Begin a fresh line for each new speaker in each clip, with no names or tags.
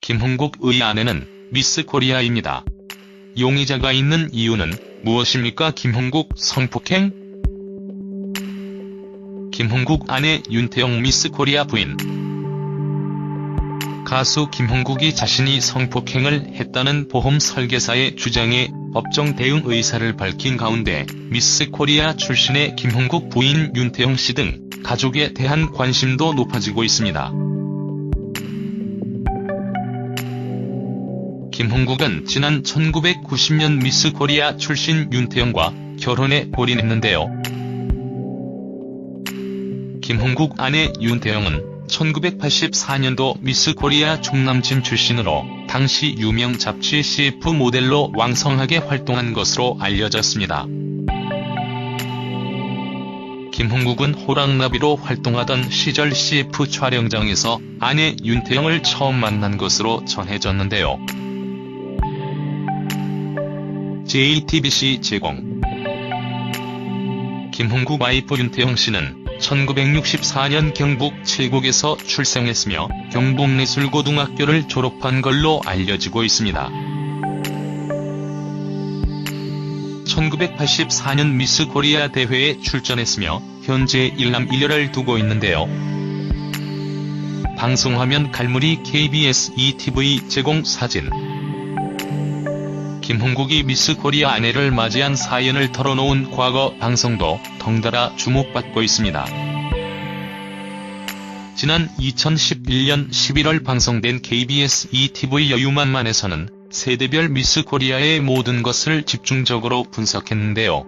김흥국의 아내는 미스 코리아입니다. 용의자가 있는 이유는 무엇입니까 김흥국 성폭행? 김흥국 아내 윤태영 미스 코리아 부인 가수 김흥국이 자신이 성폭행을 했다는 보험 설계사의 주장에 법정 대응 의사를 밝힌 가운데 미스 코리아 출신의 김흥국 부인 윤태영 씨 등 가족에 대한 관심도 높아지고 있습니다. 김흥국은 지난 1990년 미스 코리아 출신 윤태영과 결혼에 골인했는데요. 김흥국 아내 윤태영은 1984년도 미스 코리아 중남진 출신으로 당시 유명 잡지 CF 모델로 왕성하게 활동한 것으로 알려졌습니다. 김흥국은 호랑나비로 활동하던 시절 CF 촬영장에서 아내 윤태영을 처음 만난 것으로 전해졌는데요. JTBC 제공 김흥국 와이프 윤태영 씨는 1964년 경북 칠곡에서 출생했으며 경북예술고등학교를 졸업한 걸로 알려지고 있습니다. 1984년 미스 코리아 대회에 출전했으며 현재 일남 1녀를 두고 있는데요. 방송화면 갈무리 KBS ETV 제공 사진 김흥국이 미스 코리아 아내를 맞이한 사연을 털어놓은 과거 방송도 덩달아 주목받고 있습니다. 지난 2011년 11월 방송된 KBS ETV 여유만만에서는 세대별 미스 코리아의 모든 것을 집중적으로 분석했는데요.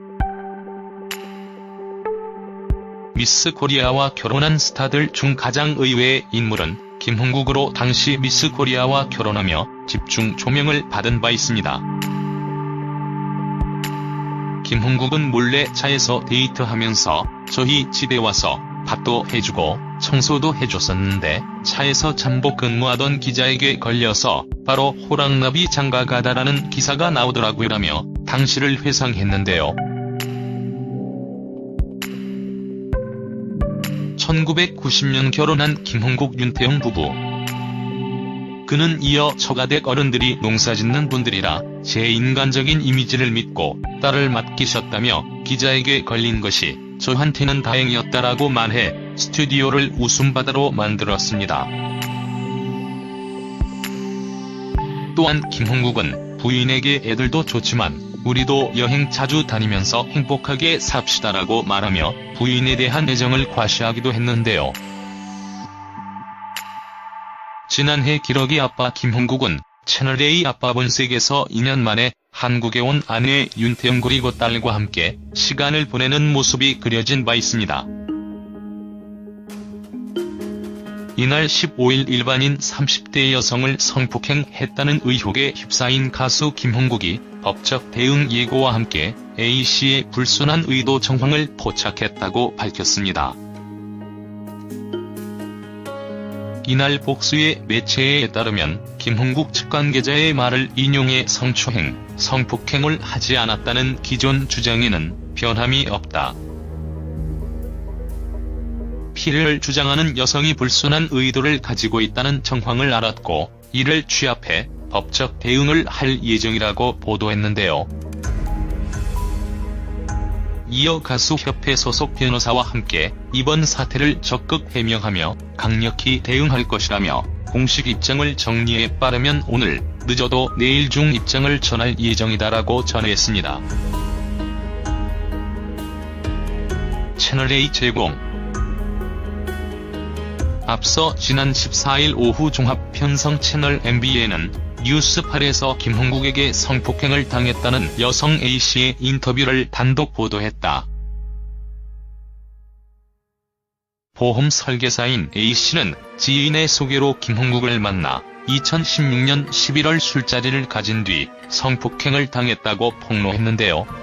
미스 코리아와 결혼한 스타들 중 가장 의외의 인물은 김흥국으로 당시 미스 코리아와 결혼하며 집중 조명을 받은 바 있습니다. 김흥국은 몰래 차에서 데이트하면서 저희 집에 와서 밥도 해주고 청소도 해줬었는데 차에서 잠복 근무하던 기자에게 걸려서 바로 호랑나비 장가 가다라는 기사가 나오더라고요 라며 당시를 회상했는데요. 1990년 결혼한 김흥국 윤태영 부부. 그는 이어 처가댁 어른들이 농사짓는 분들이라 제 인간적인 이미지를 믿고 딸을 맡기셨다며 기자에게 걸린 것이 저한테는 다행이었다라고 말해 스튜디오를 웃음바다로 만들었습니다. 또한 김흥국은 부인에게 애들도 좋지만 우리도 여행 자주 다니면서 행복하게 삽시다라고 말하며 부인에 대한 애정을 과시하기도 했는데요. 지난해 기러기 아빠 김흥국은 채널A 아빠 본색에서 2년 만에 한국에 온 아내 윤태영 그리고 딸과 함께 시간을 보내는 모습이 그려진 바 있습니다. 이날 15일 일반인 30대 여성을 성폭행했다는 의혹에 휩싸인 가수 김흥국이 법적 대응 예고와 함께 A씨의 불순한 의도 정황을 포착했다고 밝혔습니다. 이날 복수의 매체에 따르면 김흥국 측 관계자의 말을 인용해 성추행, 성폭행을 하지 않았다는 기존 주장에는 변함이 없다. 피해를 주장하는 여성이 불순한 의도를 가지고 있다는 정황을 알았고 이를 취합해 법적 대응을 할 예정이라고 보도했는데요. 이어 가수협회 소속 변호사와 함께 이번 사태를 적극 해명하며 강력히 대응할 것이라며 공식 입장을 정리해 빠르면 오늘, 늦어도 내일 중 입장을 전할 예정이다라고 전했습니다. 채널A 제공 앞서 지난 14일 오후 종합 편성 채널 MBN은 뉴스8에서 김흥국에게 성폭행을 당했다는 여성 A씨의 인터뷰를 단독 보도했다. 보험 설계사인 A씨는 지인의 소개로 김흥국을 만나 2016년 11월 술자리를 가진 뒤 성폭행을 당했다고 폭로했는데요.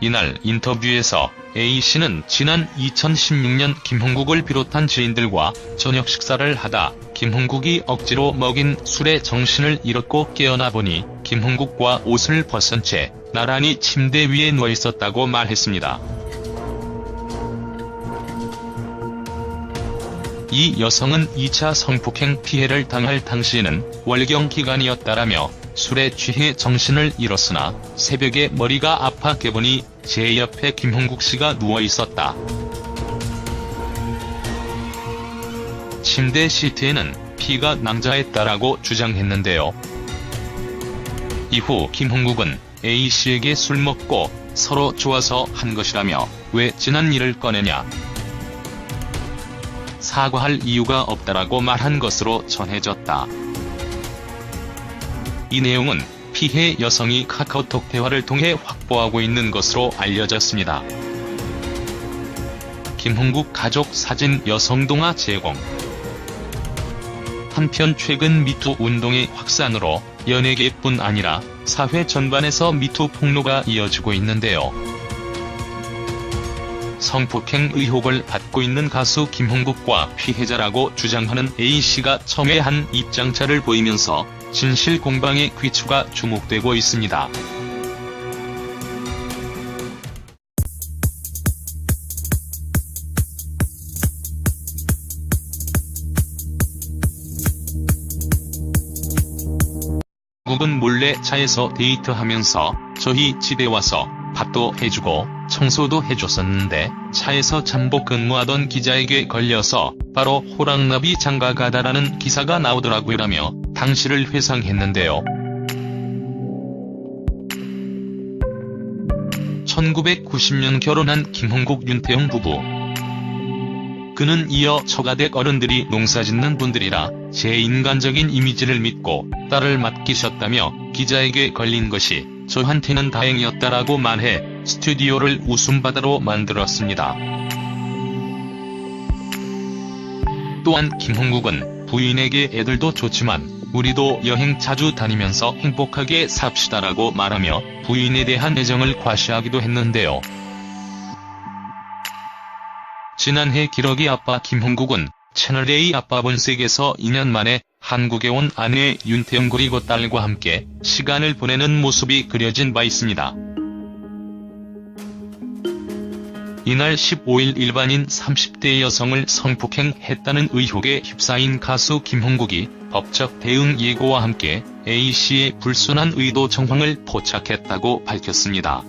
이날 인터뷰에서 A씨는 지난 2016년 김홍국을 비롯한 지인들과 저녁 식사를 하다 김홍국이 억지로 먹인 술에 정신을 잃었고 깨어나 보니 김홍국과 옷을 벗은 채 나란히 침대 위에 누워 있었다고 말했습니다. 이 여성은 2차 성폭행 피해를 당할 당시에는 월경 기간이었다라며 술에 취해 정신을 잃었으나 새벽에 머리가 아파 깨보니 제 옆에 김홍국 씨가 누워 있었다. 침대 시트에는 피가 낭자했다라고 주장했는데요. 이후 김홍국은 A씨에게 술 먹고 서로 좋아서 한 것이라며 왜 지난 일을 꺼내냐. 사과할 이유가 없다라고 말한 것으로 전해졌다. 이 내용은 피해 여성이 카카오톡 대화를 통해 확보하고 있는 것으로 알려졌습니다. 김홍국 가족 사진 여성동화 제공 한편 최근 미투 운동의 확산으로 연예계뿐 아니라 사회 전반에서 미투 폭로가 이어지고 있는데요. 성폭행 의혹을 받고 있는 가수 김홍국과 피해자라고 주장하는 A씨가 처음에 한 입장차를 보이면서 진실 공방의 귀추가 주목되고 있습니다. 국은 몰래 차에서 데이트하면서 저희 집에 와서 밥도 해주고 청소도 해줬었는데 차에서 잠복 근무하던 기자에게 걸려서 바로 호랑나비 장가 가다라는 기사가 나오더라고요 라며 당시를 회상했는데요. 1990년 결혼한 김홍국 윤태영 부부. 그는 이어 처가댁 어른들이 농사짓는 분들이라 제 인간적인 이미지를 믿고 딸을 맡기셨다며 기자에게 걸린 것이 저한테는 다행이었다라고 말해 스튜디오를 웃음바다로 만들었습니다. 또한 김홍국은 부인에게 애들도 좋지만 우리도 여행 자주 다니면서 행복하게 삽시다라고 말하며 부인에 대한 애정을 과시하기도 했는데요. 지난해 기러기 아빠 김홍국은 채널A 아빠 본색에서 2년 만에 한국에 온 아내 윤태영 그리고 딸과 함께 시간을 보내는 모습이 그려진 바 있습니다. 이날 15일 일반인 30대 여성을 성폭행했다는 의혹에 휩싸인 가수 김홍국이 법적 대응 예고와 함께 A씨의 불순한 의도 정황을 포착했다고 밝혔습니다.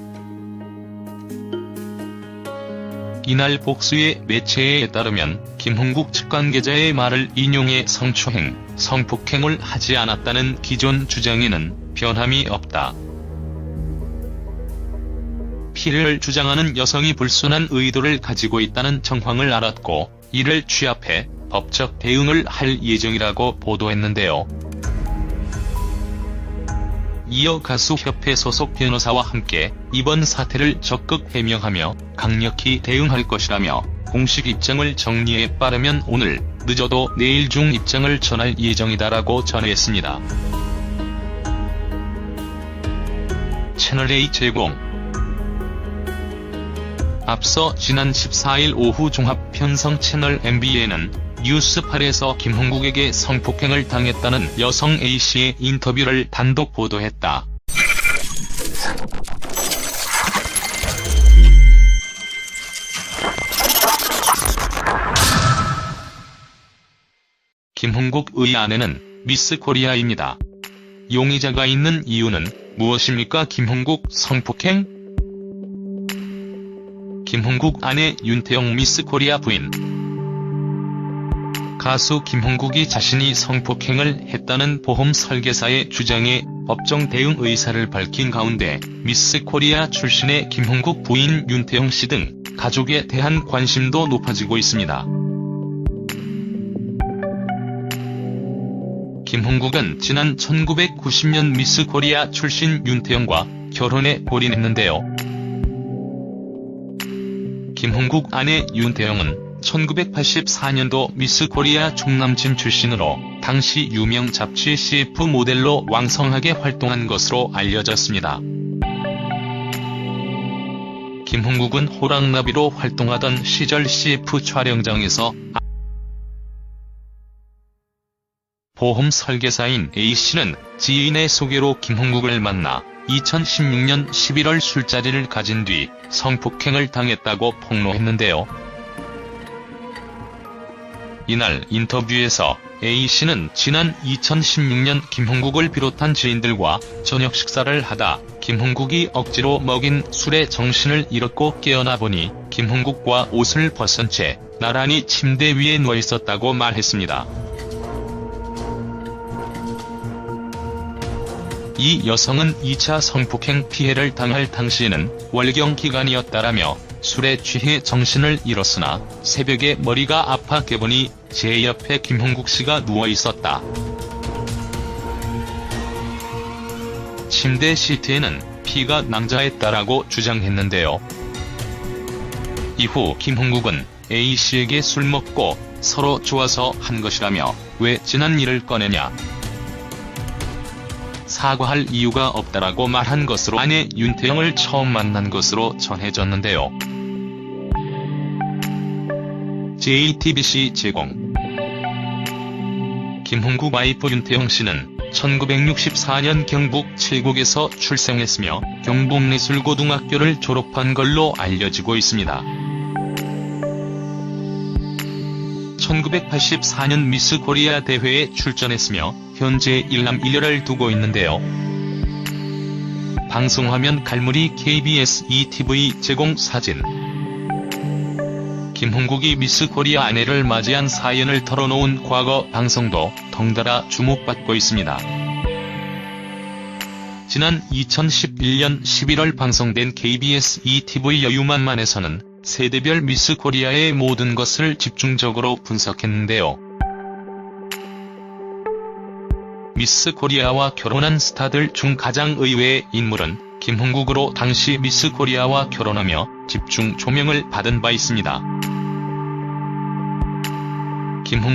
이날 복수의 매체에 따르면 김홍국 측 관계자의 말을 인용해 성추행, 성폭행을 하지 않았다는 기존 주장에는 변함이 없다. 피해를 주장하는 여성이 불순한 의도를 가지고 있다는 정황을 알았고 이를 취합해 법적 대응을 할 예정이라고 보도했는데요. 이어 가수협회 소속 변호사와 함께 이번 사태를 적극 해명하며 강력히 대응할 것이라며 공식 입장을 정리해 빠르면 오늘, 늦어도 내일 중 입장을 전할 예정이다라고 전했습니다. 채널A 제공 앞서 지난 14일 오후 종합 편성 채널 MBN은 뉴스8에서 김홍국에게 성폭행을 당했다는 여성 A씨의 인터뷰를 단독 보도했다. 김홍국 의 아내는 미스 코리아입니다. 용의자가 있는 이유는 무엇입니까 김홍국 성폭행? 김홍국 아내 윤태영 미스 코리아 부인 가수 김홍국이 자신이 성폭행을 했다는 보험 설계사의 주장에 법정 대응 의사를 밝힌 가운데 미스 코리아 출신의 김홍국 부인 윤태영 씨 등 가족에 대한 관심도 높아지고 있습니다. 김홍국은 지난 1990년 미스 코리아 출신 윤태영과 결혼에 골인했는데요. 김홍국 아내 윤태영은 1984년도 미스 코리아 중남친 출신으로 당시 유명 잡지 CF 모델로 왕성하게 활동한 것으로 알려졌습니다. 김홍국은 호랑나비로 활동하던 시절 CF 촬영장에서 보험 설계사인 A씨는 지인의 소개로 김홍국을 만나 2016년 11월 술자리를 가진 뒤 성폭행을 당했다고 폭로했는데요. 이날 인터뷰에서 A씨는 지난 2016년 김홍국을 비롯한 지인들과 저녁 식사를 하다 김홍국이 억지로 먹인 술에 정신을 잃었고 깨어나 보니 김홍국과 옷을 벗은 채 나란히 침대 위에 누워 있었다고 말했습니다. 이 여성은 2차 성폭행 피해를 당할 당시에는 월경 기간이었다라며 술에 취해 정신을 잃었으나 새벽에 머리가 아파 깨보니 제 옆에 김홍국 씨가 누워 있었다. 침대 시트에는 피가 낭자했다라고 주장했는데요. 이후 김홍국은 A씨에게 술 먹고 서로 좋아서 한 것이라며 왜 지난 일을 꺼내냐. 사과할 이유가 없다라고 말한 것으로 아내 윤태영을 처음 만난 것으로 전해졌는데요. JTBC 제공 김홍국 와이프 윤태영 씨는 1964년 경북 칠곡에서 출생했으며 경북예술고등학교를 졸업한 걸로 알려지고 있습니다. 1984년 미스 코리아 대회에 출전했으며 현재 일남 1녀를 두고 있는데요. 방송화면 갈무리 KBS ETV 제공 사진 김홍국이 미스 코리아 아내를 맞이한 사연을 털어놓은 과거 방송도 덩달아 주목받고 있습니다. 지난 2011년 11월 방송된 KBS ETV 여유만만에서는 세대별 미스 코리아의 모든 것을 집중적으로 분석했는데요. 미스 코리아와 결혼한 스타들 중 가장 의외의 인물은 김홍국으로 당시 미스 코리아와 결혼하며 집중 조명을 받은 바 있습니다. 김홍